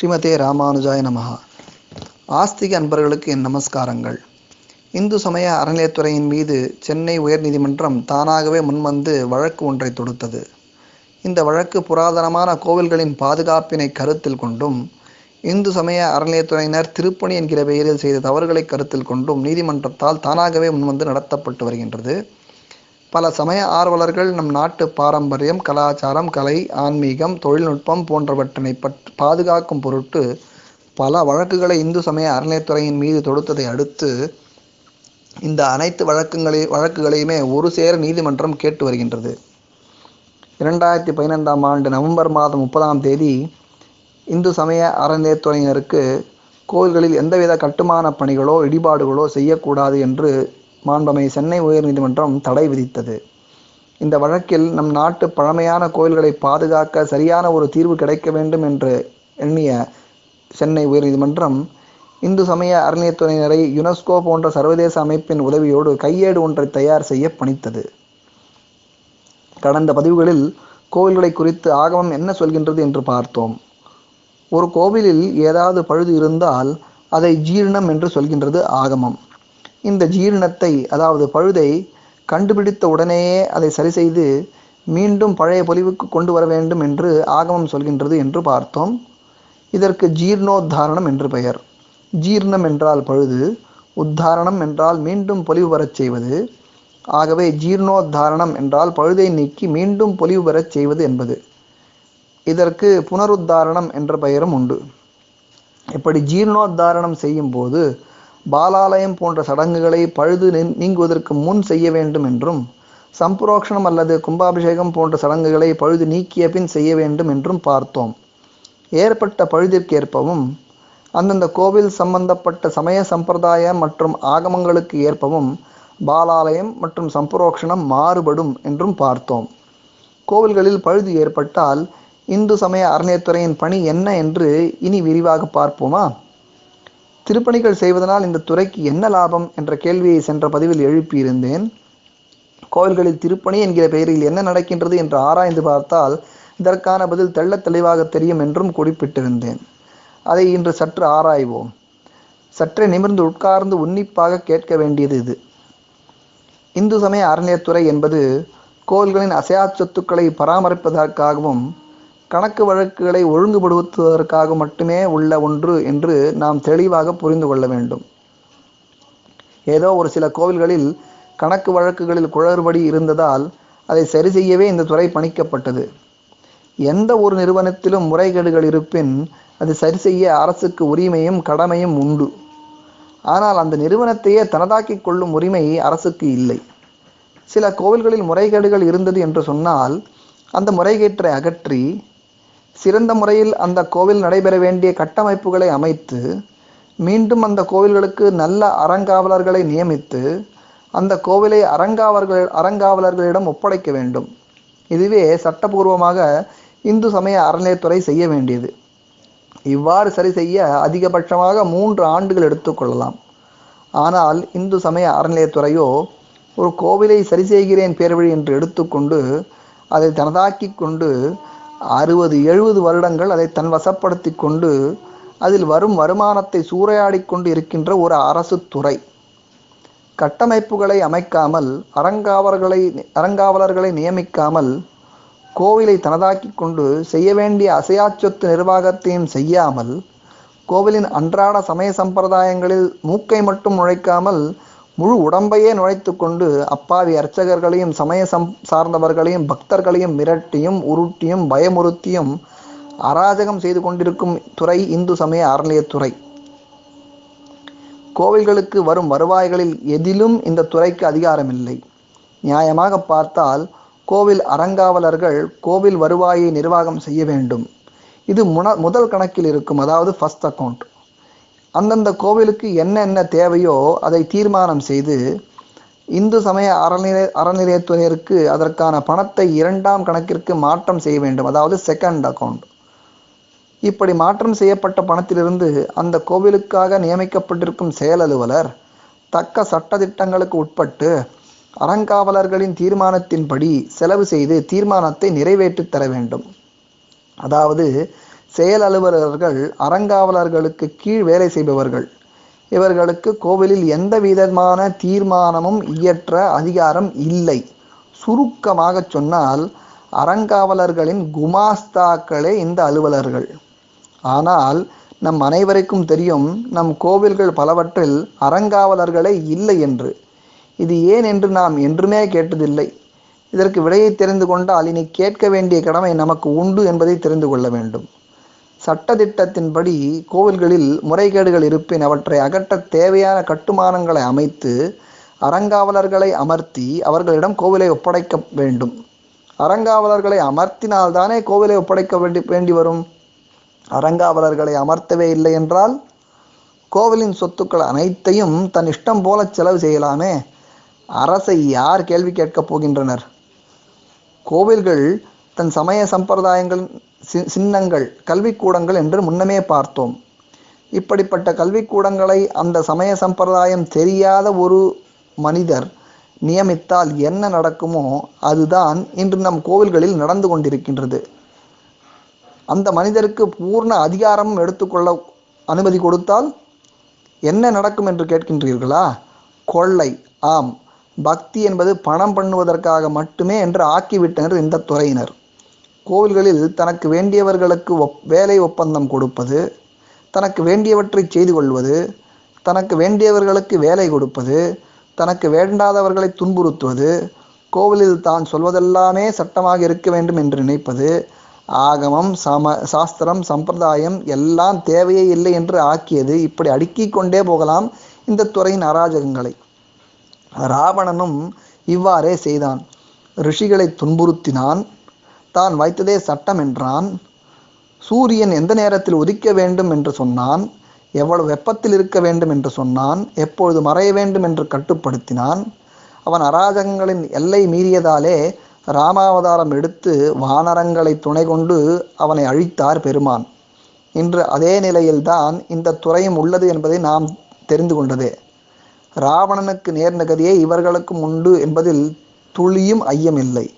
ஸ்ரீமதே ராமானுஜாய நமஹா. ஆஸ்திக அன்பர்களுக்கு என் நமஸ்காரங்கள். இந்து சமய அறநிலையத்துறையின் மீது சென்னை உயர்நீதிமன்றம் தானாகவே முன்வந்து வழக்கு ஒன்றை தொடுத்தது. இந்த வழக்கு புராதனமான கோவில்களின் பாதுகாப்பினை கருத்தில் கொண்டும் இந்து சமய அறநிலையத்துறையினர் திருப்பணி என்கிற பெயரில் செய்த தவறுகளை கருத்தில் கொண்டும் நீதிமன்றத்தால் தானாகவே முன்வந்து நடத்தப்பட்டு வருகின்றது. பல சமய ஆர்வலர்கள் நம் நாட்டு பாரம்பரியம் கலாச்சாரம் கலை ஆன்மீகம் தொழில்நுட்பம் போன்றவற்றினை பற் பாதுகாக்கும் பொருட்டு பல வழக்குகளை இந்து சமய அறநிலையத்துறையின் மீது தொடுத்ததை அடுத்து இந்த அனைத்து வழக்குகளை வழக்குகளையுமே ஒரு சேர நீதிமன்றம் கேட்டு வருகின்றது. இரண்டாயிரத்தி பதினைந்தாம் ஆண்டு நவம்பர் மாதம் முப்பதாம் தேதி இந்து சமய அறநிலையத்துறையினருக்கு கோவில்களில் எந்தவித கட்டுமான பணிகளோ இடிபாடுகளோ செய்யக்கூடாது என்று மாண்பமை சென்னை உயர்நீதிமன்றம் தடை விதித்தது. இந்த வழக்கில் நம் நாட்டு பழமையான கோயில்களை பாதுகாக்க சரியான ஒரு தீர்வு கிடைக்க வேண்டும் என்று எண்ணிய சென்னை உயர்நீதிமன்றம் இந்து சமய அறநிலையத்துறையினரை யுனெஸ்கோ போன்ற சர்வதேச அமைப்பின் உதவியோடு கையேடு ஒன்றை தயார் செய்ய பணித்தது. கடந்த பதிவுகளில் கோவில்களை குறித்து ஆகமம் என்ன சொல்கின்றது என்று பார்த்தோம். ஒரு கோவிலில் ஏதாவது பழுது இருந்தால் அதை ஜீர்ணம் என்று சொல்கின்றது ஆகமம். இந்த ஜீரணத்தை அதாவது பழுதை கண்டுபிடித்த உடனேயே அதை சரி செய்து மீண்டும் பழைய பொலிவுக்கு கொண்டு வர வேண்டும் என்று ஆகமம் சொல்கின்றது என்று பார்த்தோம். இதற்கு ஜீர்ணோத்தாரணம் என்று பெயர். ஜீர்ணம் என்றால் பழுது உத்தாரணம் என்றால் மீண்டும் பொலிவு பெறச் செய்வது. ஆகவே ஜீர்ணோத்தாரணம் என்றால் பழுதை நீக்கி மீண்டும் பொலிவு பெறச் செய்வது என்பது. இதற்கு புனருத்தாரணம் என்ற பெயரும் உண்டு. இப்படி ஜீர்ணோத்தாரணம் செய்யும் போது பாலாலயம் போன்ற சடங்குகளை பழுது நீங்குவதற்கு முன் செய்ய வேண்டும் என்றும் சம்புரோக்ஷணம் அல்லது கும்பாபிஷேகம் போன்ற சடங்குகளை பழுது நீக்கிய பின் செய்ய வேண்டும் என்றும் பார்த்தோம். ஏற்பட்ட பழுதிற்கேற்பவும் அந்தந்த கோவில் சம்பந்தப்பட்ட சமய சம்பிரதாயம் மற்றும் ஆகமங்களுக்கு ஏற்பவும் பாலாலயம் மற்றும் சம்புரோக்ஷணம் மாறுபடும் என்றும் பார்த்தோம். கோவில்களில் பழுது ஏற்பட்டால் இந்து சமய அறநிலையத்துறையின் பணி என்ன என்று இனி விரிவாக பார்ப்போமா? திருப்பணிகள் செய்வதனால் இந்த துறைக்கு என்ன லாபம் என்ற கேள்வியை சென்ற பதிவில் எழுப்பியிருந்தேன். கோவில்களில் திருப்பணி என்கிற பெயரில் என்ன நடக்கின்றது என்று ஆராய்ந்து பார்த்தால் இதற்கான பதில் தெள்ள தெளிவாக தெரியும் என்றும் குறிப்பிட்டிருந்தேன். அதை இன்று சற்று ஆராய்வோம். சற்றே நிமிர்ந்து உட்கார்ந்து உன்னிப்பாக கேட்க வேண்டியது இது. இந்து சமய அறநிலையத்துறை என்பது கோவில்களின் அசையா சொத்துக்களை பராமரிப்பதற்காகவும் கணக்கு வழக்குகளை ஒழுங்குபடுத்துவதற்காக மட்டுமே உள்ள ஒன்று என்று நாம் தெளிவாக புரிந்து கொள்ள வேண்டும். ஏதோ ஒரு சில கோவில்களில் கணக்கு வழக்குகளில் குளறுபடி இருந்ததால் அதை சரி செய்யவே இந்த துறை பணிக்கப்பட்டது. எந்த ஒரு நிறுவனத்திலும் முறைகேடுகள் இருப்பின் அது சரி செய்ய அரசுக்கு உரிமையும் கடமையும் உண்டு. ஆனால் அந்த நிறுவனத்தையே தனதாக்கிக் கொள்ளும் உரிமை அரசுக்கு இல்லை. சில கோவில்களில் முறைகேடுகள் இருந்தது என்று சொன்னால் அந்த முறைகேட்டை அகற்றி சிறந்த முறையில் அந்த கோவில் நடைபெற வேண்டிய கட்டமைப்புகளை அமைத்து மீண்டும் அந்த கோவில்களுக்கு நல்ல அறங்காவலர்களை நியமித்து அந்த கோவிலை அறங்காவலர்கள் அறங்காவலர்களிடம் ஒப்படைக்க வேண்டும். இதுவே சட்டபூர்வமாக இந்து சமய அறநிலையத்துறை செய்ய வேண்டியது. இவ்வாறு சரி செய்ய அதிகபட்சமாக மூன்று ஆண்டுகள் எடுத்துக்கொள்ளலாம் ஆனால் இந்து சமய அறநிலையத்துறையோ ஒரு கோவிலை சரி செய்கிறேன் பேர்வழி என்று எடுத்துக்கொண்டு அதை தனதாக்கி கொண்டு அறுபது எழுபது வருடங்கள் அதை தன் வசப்படுத்தி கொண்டு அதில் வரும் வருமானத்தை சூறையாடி கொண்டு இருக்கின்ற ஒரு அரசு துறை. கட்டமைப்புகளை அமைக்காமல் அறங்காவலர்களை அறங்காவலர்களை நியமிக்காமல் கோவிலை தனதாக்கி கொண்டு செய்ய வேண்டிய அசையாச்சொத்து நிர்வாகத்தையும் செய்யாமல் கோவிலின் அன்றாட சமய சம்பிரதாயங்களில் மூக்கை மட்டும் நுழைக்காமல் முழு உடம்பையே நுழைத்து கொண்டு அப்பாவி அர்ச்சகர்களையும் சமய சம் சார்ந்தவர்களையும் பக்தர்களையும் மிரட்டியும் உருட்டியும் பயமுறுத்தியும் அராஜகம் செய்து கொண்டிருக்கும் துறை இந்து சமய அறநிலையத்துறை கோவில்களுக்கு வரும் வருவாய்களில் எதிலும் இந்த துறைக்கு அதிகாரமில்லை. நியாயமாக பார்த்தால் கோவில் அறங்காவலர்கள் கோவில் வருவாயை நிர்வாகம் செய்ய வேண்டும். இது முன முதல் கணக்கில் இருக்கும் அதாவது ஃபஸ்ட் அக்கௌண்ட் அந்தந்த கோவிலுக்கு என்னென்ன தேவையோ அதை தீர்மானம் செய்து இந்து சமய அறநிலை அறநிலையத்துறையினருக்கு அதற்கான பணத்தை இரண்டாம் கணக்கிற்கு மாற்றம் செய்ய வேண்டும். அதாவது செகண்ட் அக்கௌண்ட் இப்படி மாற்றம் செய்யப்பட்ட பணத்திலிருந்து அந்த கோவிலுக்காக நியமிக்கப்பட்டிருக்கும் செயல் அலுவலர் தக்க திட்டங்களுக்கு உட்பட்டு அறங்காவலர்களின் தீர்மானத்தின்படி செலவு செய்து தீர்மானத்தை நிறைவேற்றித் தர வேண்டும். அதாவது செயல் அலுவலர்கள் அறங்காவலர்களுக்கு கீழ் வேலை செய்பவர்கள். இவர்களுக்கு கோவிலில் எந்த விதமான தீர்மானமும் இயற்ற அதிகாரம் இல்லை. சுருக்கமாக சொன்னால் அறங்காவலர்களின் குமாஸ்தாக்களே இந்த அலுவலர்கள். ஆனால் நம் அனைவருக்கும் தெரியும் நம் கோவில்கள் பலவற்றில் அறங்காவலர்களே இல்லை என்று. இது ஏன் என்று நாம் என்றுமே கேட்டதில்லை. இதற்கு விடையை தெரிந்து கொண்டால் இனி கேட்க வேண்டிய கடமை நமக்கு உண்டு என்பதை தெரிந்து கொள்ள வேண்டும். சட்டத்திட்டத்தின்படி கோவில்களில் முறைகேடுகள் இருப்பின் அவற்றை அகற்ற தேவையான கட்டுமானங்களை அமைத்து அறங்காவலர்களை அமர்த்தி அவர்களிடம் கோவிலை ஒப்படைக்க வேண்டும். அறங்காவலர்களை அமர்த்தினால்தானே கோவிலை ஒப்படைக்க வேண்டி வேண்டி வரும். அறங்காவலர்களை அமர்த்தவே இல்லை என்றால் கோவிலின் சொத்துக்கள் அனைத்தையும் தன் இஷ்டம் போல செலவு செய்யலாமே. அரசை யார் கேள்வி கேட்கப் போகின்றனர்? கோவில்கள் தன் சமய சம்பிரதாயங்கள் சி சின்னங்கள் கல்விக்கூடங்கள் என்று முன்னமே பார்த்தோம். இப்படிப்பட்ட கல்விக்கூடங்களை அந்த சமய சம்பிரதாயம் தெரியாத ஒரு மனிதர் நியமித்தால் என்ன நடக்குமோ அதுதான் இன்று நம் கோவில்களில் நடந்து கொண்டிருக்கின்றது. அந்த மனிதருக்கு பூர்ண அதிகாரமும் எடுத்துக்கொள்ள அனுமதி கொடுத்தால் என்ன நடக்கும் என்று கேட்கின்றீர்களா? கொள்ளை ஆம். பக்தி என்பது பணம் பண்ணுவதற்காக மட்டுமே என்று ஆக்கிவிட்டனர் இந்த துறையினர். கோவில்களில் தனக்கு வேண்டியவர்களுக்கு ஒப் வேலை ஒப்பந்தம் கொடுப்பது தனக்கு வேண்டியவற்றை செய்து கொள்வது தனக்கு வேண்டியவர்களுக்கு வேலை கொடுப்பது தனக்கு வேண்டாதவர்களை துன்புறுத்துவது கோவிலில் தான் சொல்வதெல்லாமே சட்டமாக இருக்க வேண்டும் என்று நினைப்பது ஆகமம் சம சாஸ்திரம் சம்பிரதாயம் எல்லாம் தேவையே இல்லை என்று ஆக்கியது. இப்படி அடுக்கிக் கொண்டே போகலாம் இந்த துறையின் அராஜகங்களை. ராவணனும் இவ்வாறே செய்தான். ரிஷிகளை துன்புறுத்தினான். தான் வைத்ததே சட்டம் என்றான். சூரியன் எந்த நேரத்தில் உதிக்க வேண்டும் என்று சொன்னான்? எவ்வளவு வெப்பத்தில் இருக்க வேண்டும் என்று சொன்னான்? எப்பொழுது மறைய வேண்டும் என்று கட்டுப்படுத்தினான். அவன் அராஜகங்களின் எல்லை மீறியதாலே ராமாவதாரம் எடுத்து வானரங்களை துணை கொண்டு அவனை அழித்தார் பெருமான். இன்று அதே நிலையில்தான் இந்த துறையும் உள்ளது என்பதை நாம் தெரிந்து கொண்டதே. ராவணனுக்கு நேர்ந்த கதியே இவர்களுக்கும் உண்டு என்பதில் துளியும் ஐயமில்லை.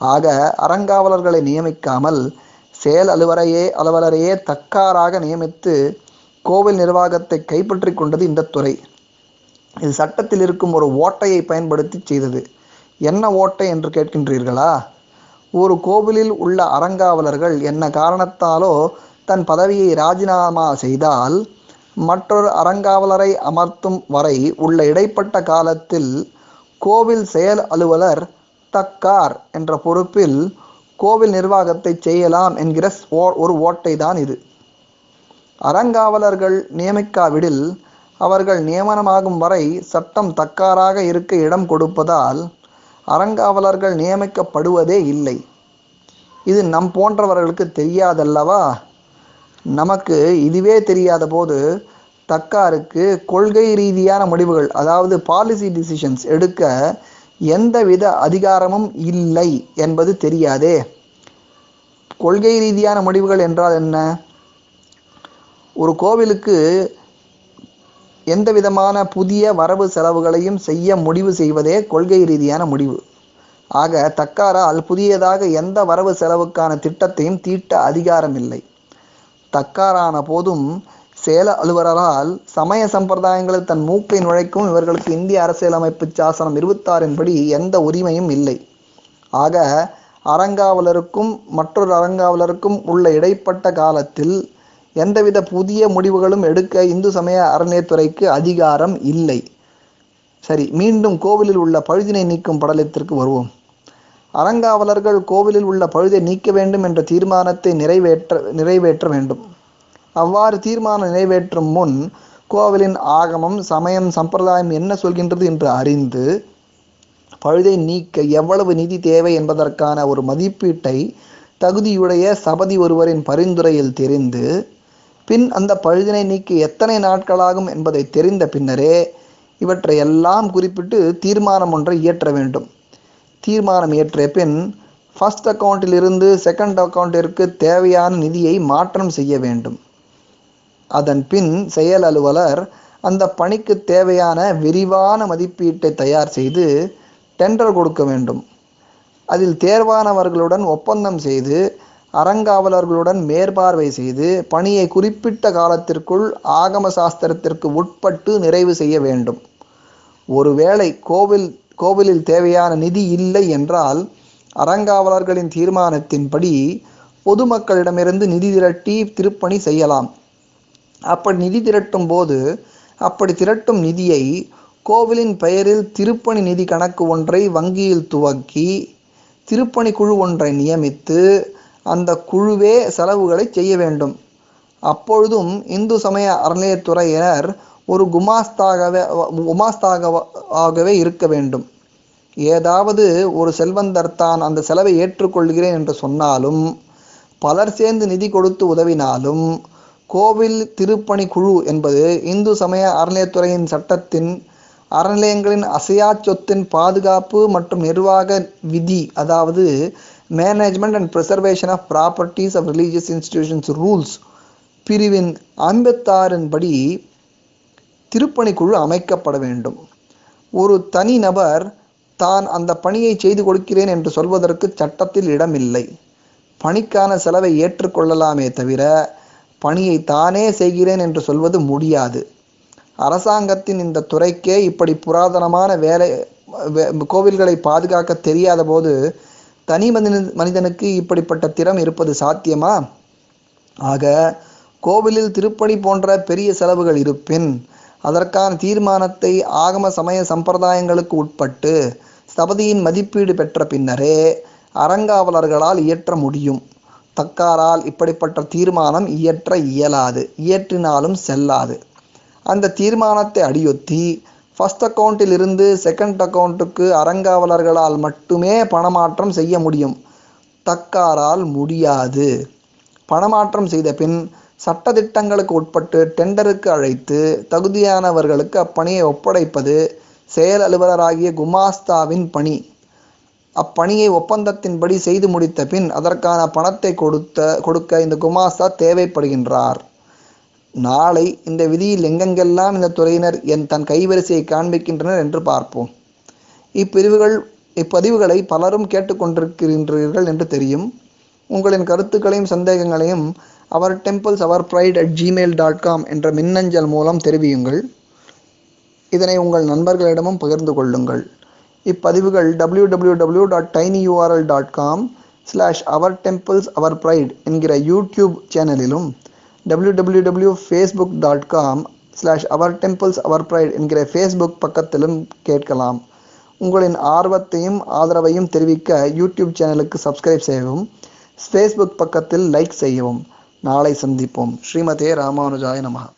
ஆக அறங்காவலர்களை நியமிக்காமல் செயல் அலுவலையே அலுவலரையே தக்காராக நியமித்து கோவில் நிர்வாகத்தை கைப்பற்றி கொண்டது இந்த துறை. இது சட்டத்தில் இருக்கும் ஒரு ஓட்டையை பயன்படுத்தி செய்தது. என்ன ஓட்டை என்று கேட்கின்றீர்களா? ஒரு கோவிலில் உள்ள அறங்காவலர்கள் என்ன காரணத்தாலோ தன் பதவியை ராஜினாமா செய்தால் மற்றொரு அறங்காவலரை அமர்த்தும் வரை உள்ள இடைப்பட்ட காலத்தில் கோவில் செயல் அலுவலர் தக்கார் என்ற பொறுப்பில் கோவில் நிர்வாகத்தை செய்யலாம் என்கிற ஓ- ஒரு ஓட்டை தான் இது. அறங்காவலர்கள் நியமிக்காவிடில் அவர்கள் நியமனமாகும் வரை சட்டம் தக்காராக இருக்க இடம் கொடுப்பதால் அறங்காவலர்கள் நியமிக்கப்படுவதே இல்லை. இது நம் போன்றவர்களுக்கு தெரியாதல்லவா? நமக்கு இதுவே தெரியாத போது தக்காருக்கு கொள்கை ரீதியான முடிவுகள் அதாவது பாலிசி டிசிஷன்ஸ் எடுக்க எந்தவித அதிகாரமும் இல்லை என்பது தெரியாதே. கொள்கை ரீதியான முடிவுகள் என்றால் என்ன? ஒரு கோவிலுக்கு எந்த விதமான புதிய வரவு செலவுகளையும் செய்ய முடிவு செய்வதே கொள்கை ரீதியான முடிவு. ஆக தக்காரால் புதியதாக எந்த வரவு செலவுக்கான திட்டத்தையும் தீட்ட அதிகாரம் இல்லை தக்காரான போதும் சேல அலுவலரால் சமய சம்பிரதாயங்களில் தன் மூக்கை நுழைக்கும் இவர்களுக்கு இந்திய அரசியலமைப்பு சாசனம் இருபத்தாறின் படி எந்த உரிமையும் இல்லை. ஆக அறங்காவலருக்கும் மற்றொரு அறங்காவலருக்கும் உள்ள இடைப்பட்ட காலத்தில் எந்தவித புதிய முடிவுகளும் எடுக்க இந்து சமய அறநிலையத்துறைக்கு அதிகாரம் இல்லை. சரி மீண்டும் கோவிலில் உள்ள பழுதினை நீக்கும் படலத்திற்கு வருவோம். அறங்காவலர்கள் கோவிலில் உள்ள பழுதை நீக்க வேண்டும் என்ற தீர்மானத்தை நிறைவேற்ற நிறைவேற்ற வேண்டும். அவ்வாறு தீர்மானம் நிறைவேற்றும் முன் கோவிலின் ஆகமம் சமயம் சம்பிரதாயம் என்ன சொல்கின்றது என்று அறிந்து பழுதை நீக்க எவ்வளவு நிதி தேவை என்பதற்கான ஒரு மதிப்பீட்டை தகுதியுடைய சபதி ஒருவரின் பரிந்துரையில் தெரிந்து பின் அந்த பழுதினை நீக்க எத்தனை நாட்களாகும் என்பதை தெரிந்த பின்னரே இவற்றை எல்லாம் குறிப்பிட்டு தீர்மானம் ஒன்றை இயற்ற வேண்டும். தீர்மானம் இயற்றிய பின் ஃபர்ஸ்ட் அக்கௌண்ட்டிலிருந்து செகண்ட் அக்கௌண்ட்டிற்கு தேவையான நிதியை மாற்றம் செய்ய வேண்டும். அதன் பின் செயல் அலுவலர் அந்த பணிக்கு தேவையான விரிவான மதிப்பீட்டை தயார் செய்து டெண்டர் கொடுக்க வேண்டும். அதில் தேர்வானவர்களுடன் ஒப்பந்தம் செய்து அறங்காவலர்களுடன் மேற்பார்வை செய்து பணியை குறிப்பிட்ட காலத்திற்குள் ஆகம சாஸ்திரத்திற்கு உட்பட்டு நிறைவு செய்ய வேண்டும். ஒருவேளை கோவில் கோவிலில் தேவையான நிதி இல்லை என்றால் அறங்காவலர்களின் தீர்மானத்தின்படி பொதுமக்களிடமிருந்து நிதி திரட்டி திருப்பணி செய்யலாம். அப்படி நிதி திரட்டும் போது அப்படி திரட்டும் நிதியை கோவிலின் பெயரில் திருப்பணி நிதி கணக்கு ஒன்றை வங்கியில் துவக்கி திருப்பணி குழு ஒன்றை நியமித்து அந்த குழுவே செலவுகளை செய்ய வேண்டும். அப்பொழுதும் இந்து சமய அறநிலையத்துறையினர் ஒரு குமாஸ்தாகவே குமாஸ்தாகவே இருக்க வேண்டும். ஏதாவது ஒரு செல்வந்தர் தான் அந்த செலவை ஏற்றுக்கொள்கிறேன் என்று சொன்னாலும் பலர் சேர்ந்து நிதி கொடுத்து உதவினாலும் கோவில் திருப்பணி குழு என்பது இந்து சமய அறநிலையத்துறையின் சட்டத்தின் அறநிலையங்களின் அசையா சொத்தின் பாதுகாப்பு மற்றும் நிர்வாக விதி அதாவது management and preservation of properties of religious institutions rules பிரிவின் ஐம்பத்தாறின் படி திருப்பணிக்குழு அமைக்கப்பட வேண்டும். ஒரு தனி நபர் தான் அந்த பணியை செய்து கொடுக்கிறேன் என்று சொல்வதற்கு சட்டத்தில் இடமில்லை. பணிக்கான செலவை ஏற்றுக்கொள்ளலாமே தவிர பணியை தானே செய்கிறேன் என்று சொல்வது முடியாது. அரசாங்கத்தின் இந்த துறைக்கே இப்படி புராதனமான வேலை கோவில்களை பாதுகாக்க தெரியாத போது தனி மனித மனிதனுக்கு இப்படிப்பட்ட திறம் இருப்பது சாத்தியமா? ஆக கோவிலில் திருப்பணி போன்ற பெரிய செலவுகள் இருப்பின் அதற்கான தீர்மானத்தை ஆகம சமய சம்பிரதாயங்களுக்கு உட்பட்டு ஸ்தபதியின் மதிப்பீடு பெற்ற பின்னரே அறங்காவலர்களால் இயற்ற முடியும். தக்காரால் இப்படிப்பட்ட தீர்மானம் இயற்ற இயலாது இயற்றினாலும் செல்லாது. அந்த தீர்மானத்தை அடியொத்தி ஃபஸ்ட் அக்கௌண்ட்டிலிருந்து செகண்ட் அக்கௌண்ட்டுக்கு அறங்காவலர்களால் மட்டுமே பணமாற்றம் செய்ய முடியும். தக்காரால் முடியாது. பணமாற்றம் செய்த பின் சட்டதிட்டங்களுக்கு உட்பட்டு டெண்டருக்கு அழைத்து தகுதியானவர்களுக்கு அப்பணியை ஒப்படைப்பது செயல் அலுவலராகிய குமாஸ்தாவின் பணி. அப்பணியை ஒப்பந்தத்தின்படி செய்து முடித்த பின் அதற்கான பணத்தை கொடுத்த கொடுக்க இந்த குமாஸ்தா தேவைப்படுகின்றார். நாளை இந்த விதியில் எங்கெங்கெல்லாம் இந்த துறையினர் என் தன் கைவரிசையை காண்பிக்கின்றனர் என்று பார்ப்போம். இப்பிரிவுகள் இப்பதிவுகளை பலரும் கேட்டுக்கொண்டிருக்கின்றீர்கள் என்று தெரியும். உங்களின் கருத்துக்களையும் சந்தேகங்களையும் our temples our pride at Gmail dot com என்ற மின்னஞ்சல் மூலம் தெரிவியுங்கள். இதனை உங்கள் நண்பர்களிடமும் பகிர்ந்து கொள்ளுங்கள். இப்பதிவுகள் W W W dot tiny URL dot com slash our temples our pride என்கிற யூடியூப் சேனலிலும் W W W Facebook dot com slash our temples our pride என்கிற ஃபேஸ்புக் பக்கத்திலும் கேட்கலாம். உங்களின் ஆர்வத்தையும் ஆதரவையும் தெரிவிக்க யூடியூப் சேனலுக்கு சப்ஸ்கிரைப் செய்யவும் ஃபேஸ்புக் பக்கத்தில் லைக் செய்யவும். நாளை சந்திப்போம். ஸ்ரீமதே ராமானுஜாய நமகா